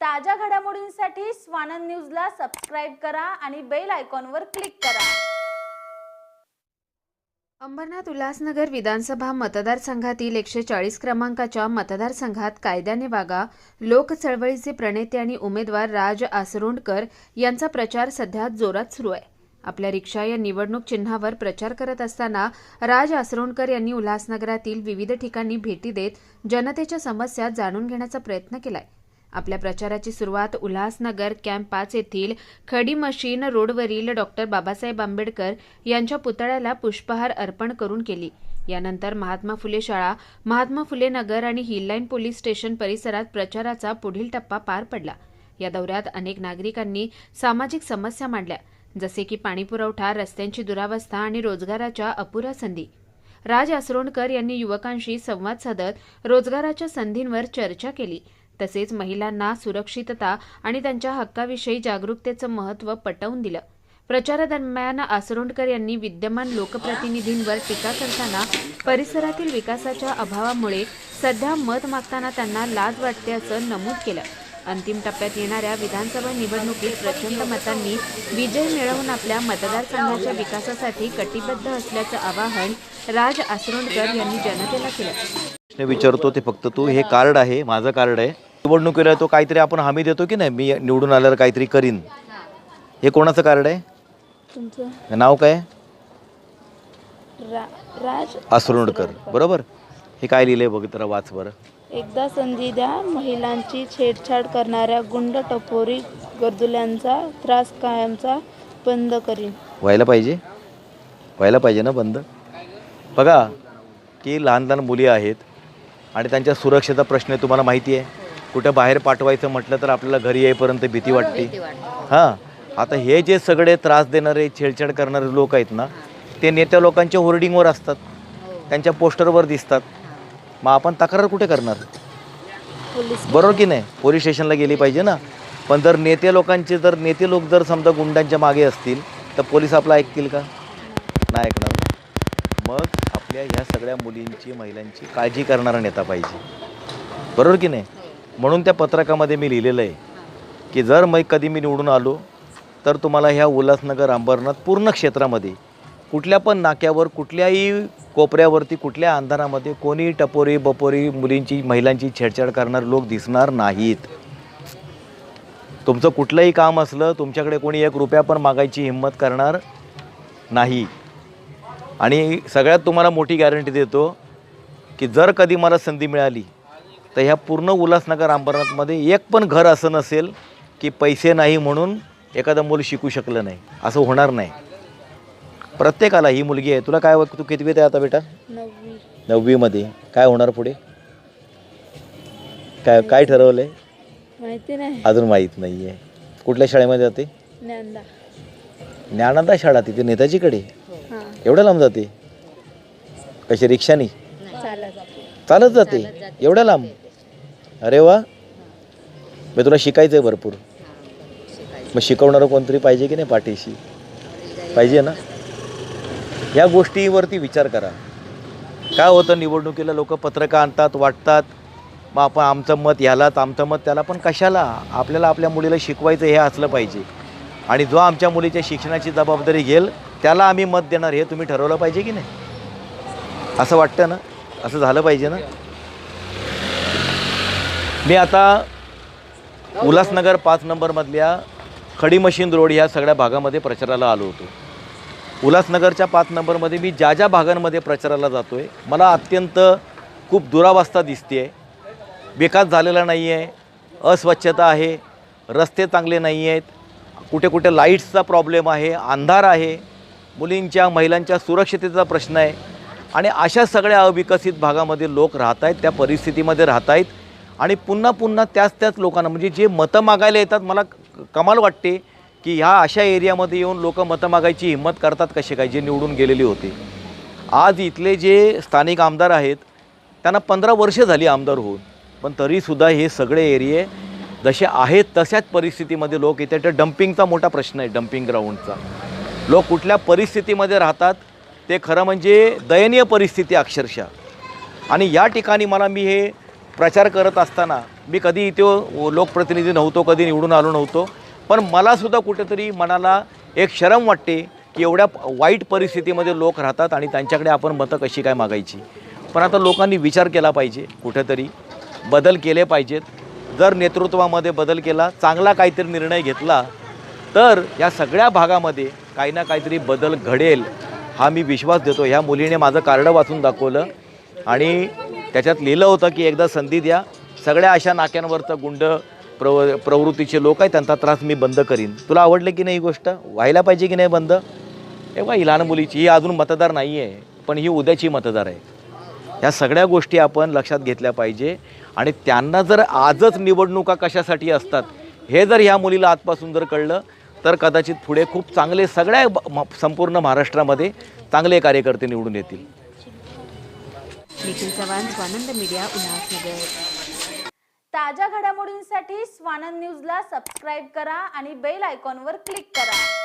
ताज्या घडामोडींसाठी स्वानंद न्यूजला सबस्क्राईब करा आणि बेल आयकॉनवर क्लिक करा. अंबरनाथ उल्हासनगर विधानसभा मतदारसंघातील एकशे चाळीस क्रमांकाच्या मतदारसंघात कायद्याने वागा लोक चळवळीचे प्रणेते आणि उमेदवार राज आसरोंडकर यांचा प्रचार सध्या जोरात सुरू आहे. आपल्या रिक्षा या निवडणूक चिन्हावर प्रचार करत असताना राज आसरोंडकर यांनी उल्हासनगरातील विविध ठिकाणी भेटी देत जनतेच्या समस्या जाणून घेण्याचा प्रयत्न केलाय. आपल्या प्रचाराची सुरुवात उल्हासनगर कॅम्प पाच येथील खडी मशीन रोडवरील डॉक्टर बाबासाहेब आंबेडकर यांच्या पुतळ्याला पुष्पहार अर्पण करून केली. यानंतर महात्मा फुले शाळा महात्मा फुले नगर आणि हिललाईन पोलीस स्टेशन परिसरात प्रचाराचा पुढील टप्पा पार पडला. या दौऱ्यात अनेक नागरिकांनी सामाजिक समस्या मांडल्या जसे की पाणीपुरवठा रस्त्यांची दुरावस्था आणि रोजगाराच्या अपुऱ्या संधी. राज आसरोणकर यांनी युवकांशी संवाद साधत रोजगाराच्या संधींवर चर्चा केली. तसेच महिलांना सुरक्षितता आणि त्यांच्या हक्काविषयी जागरूकतेचं महत्त्व पटवून दिलं. प्रचारादरम्यान आसरोंडकर यांनी विद्यमान लोकप्रतिनिधींवर टीका करताना परिसरातील विकासाच्या अभावामुळे सध्या मत मागताना त्यांना लाज वाटते असं नमूद केलं. अंतिम टप्प्यात येणाऱ्या विधानसभा निवडणुकीत प्रचंड मतांनी विजय मिळवून आपल्या मतदारसंघाच्या विकासासाठी कटिबद्ध असल्याचं आवाहन राज आसरोंडकर यांनी जनतेला केलं. प्रश्न विचारतो ते फक्त तू. हे कार्ड आहे माझं कार्ड आहे. निवडणुकीला तो काहीतरी आपण हमी देतो की नाही? मी निवडून आल्यावर काहीतरी करीन. हे कोणाचं कार्ड आहे? तुमचं. नाव काय? रा राज. आसरोणकर बरोबर? हे काय लिहिलंय बघ जरा वाच बरं. एकदा संधी द्या महिलांची छेडछाड करणाऱ्या गुंड टपोरी गरजुल्यांचा त्रास कायमचा बंद करीन. व्हायला पाहिजे. व्हायला पाहिजे ना बंद? बघा की लहान लहान मुली आहेत. आणि त्यांच्या सुरक्षेचा प्रश्न आहे तुम्हाला माहिती आहे. कुठं बाहेर पाठवायचं म्हटलं तर आपल्याला घरी येईपर्यंत भीती वाटते. हां. आता हे जे सगळे त्रास देणारे छेडछाड करणारे लोक आहेत ना ते नेत्या लोकांच्या होर्डिंगवर असतात. त्यांच्या पोस्टरवर दिसतात. मग आपण तक्रार कुठे करणार? बरोबर की नाही? पोलीस स्टेशनला गेली पाहिजे ना. पण जर नेते लोकांचे जर नेते लोक जर समजा गुंडांच्या मागे असतील तर पोलीस आपलं ऐकतील का? नाही ऐकणार. मग आपल्या ह्या सगळ्या मुलींची महिलांची काळजी करणारा नेता पाहिजे. बरोबर की नाही? म्हणून त्या पत्रकामध्ये मी लिहिलेलं आहे की जर मग कधी मी निवडून आलो तर तुम्हाला ह्या उल्हासनगर अंबरनाथ पूर्ण क्षेत्रामध्ये कुठल्या पण नाक्यावर कुठल्याही कोपऱ्यावरती कुठल्या अंधारामध्ये कोणी टपोरी बपोरी मुलींची महिलांची छेडछाड करणारे लोक दिसणार नाहीत. तुमचं कुठलंही काम असलं तुमच्याकडे कोणी एक रुपया पण मागायची हिंमत करणार नाही. आणि सगळ्यात तुम्हाला मोठी गॅरंटी देतो की जर कधी मला संधी मिळाली तर ह्या पूर्ण उल्हासनगर अंबरनाथमध्ये एक पण घर असं नसेल की पैसे नाही म्हणून एखादं मूल शिकू शकलं नाही. असं होणार नाही. प्रत्येकाला ही मुलगी आहे. तुला काय? तू कितवीत आहे आता बेटा? नववी. नववीमध्ये. काय होणार पुढे? काय काय ठरवलं आहे माहिती नाही. अजून माहीत नाही आहे कुठल्या शाळेमध्ये जाते? ज्ञानदा शाळा तिथे नेताजीकडे? एवढ्या लांब जाते? कशी रिक्षानी चालत जाते. एवढ्या लांब? अरे वा. मी तुला शिकायचं आहे भरपूर. मग शिकवणारं कोणतरी पाहिजे की नाही पाठीशी? पाहिजे ना? या गोष्टीवरती विचार करा. काय होतं निवडणुकीला लोक पत्रकं आणतात वाटतात? मग आपण आमचं मत ह्यालाच आमचं मत त्याला. पण कशाला? आपल्याला आपल्या मुलीला शिकवायचं हे असलं पाहिजे. आणि जो आमच्या मुलीच्या शिक्षणाची जबाबदारी घेईल त्याला आम्ही मत देणार हे तुम्ही ठरवलं पाहिजे की नाही? असं वाटतं ना? असं झालं पाहिजे ना? मी आता उल्हासनगर पाच नंबरमधल्या खडी मशीन रोड ह्या सगळ्या भागामध्ये प्रचाराला आलो होतो. उल्हासनगरच्या पाच नंबरमध्ये मी ज्या ज्या भागांमध्ये प्रचाराला जातो आहे मला अत्यंत खूप दुरावस्था दिसते आहे विकास झालेला नाही आहे अस्वच्छता आहे रस्ते चांगले नाही आहेत कुठे कुठे लाईट्सचा प्रॉब्लेम आहे अंधार आहे. मुलींच्या महिलांच्या सुरक्षितेचा प्रश्न आहे. आणि अशा सगळ्या अविकसित भागामध्ये लोक राहत आहेत त्या परिस्थितीमध्ये राहत आहेत आणि पुन्हा पुन्हा त्याच त्याच लोकांना म्हणजे जे मतं मागायला येतात मला कमाल वाटते की ह्या अशा एरियामध्ये येऊन लोक मतं मागायची हिंमत करतात कसे काय जे निवडून गेलेले होते. आज इथले जे स्थानिक आमदार आहेत त्यांना पंधरा वर्षे झाली आमदार होऊन. पण तरीसुद्धा हे सगळे एरिये जसे आहेत तशाच परिस्थितीमध्ये लोक येते तर डम्पिंगचा मोठा प्रश्न आहे डम्पिंग ग्राउंडचा लोक कुठल्या परिस्थितीमध्ये राहतात ते खरं म्हणजे दयनीय परिस्थिती अक्षरशः. आणि या ठिकाणी मला मी हे प्रचार करत असताना मी कधी इथे लोकप्रतिनिधी नव्हतो कधी निवडून आलो नव्हतो पण मलासुद्धा कुठेतरी मनाला एक शरम वाटते की एवढ्या वाईट परिस्थितीमध्ये लोक राहतात आणि त्यांच्याकडे आपण मतं कशी काय मागायची. पण आता लोकांनी विचार केला पाहिजे कुठेतरी बदल केले पाहिजेत. जर नेतृत्वामध्ये बदल केला चांगला काहीतरी निर्णय घेतला तर या सगळ्या भागामध्ये काही ना काहीतरी बदल घडेल हा मी विश्वास देतो. ह्या मुलीने माझं कार्ड वाचून दाखवलं आणि त्याच्यात लिहिलं होतं की एकदा संधी द्या. सगळ्या अशा नाक्यांवरचं गुंड प्रव प्रवृत्तीचे लोक आहेत त्यांचा त्रास मी बंद करीन. तुला आवडलं की नाही ही गोष्ट? व्हायला पाहिजे की नाही बंद? हे बघा ही लहान मुलीची ही अजून मतदार नाही आहे पण ही उद्याची मतदार आहे. ह्या सगळ्या गोष्टी आपण लक्षात घेतल्या पाहिजे. आणि त्यांना जर आजच निवडणुका कशासाठी असतात हे जर ह्या मुलीला आजपासून जर कळलं तर कदाचित पुढे खूप चांगले सगळ्या संपूर्ण महाराष्ट्रामध्ये चांगले कार्यकर्ते निवडून येतील. निखिल चव्हाण स्वानंद मीडिया उल्हासनगर. ताज्या घडामोडींसाठी स्वानंद न्यूजला सबस्क्राईब करा आणि बेल आयकॉनवर क्लिक करा.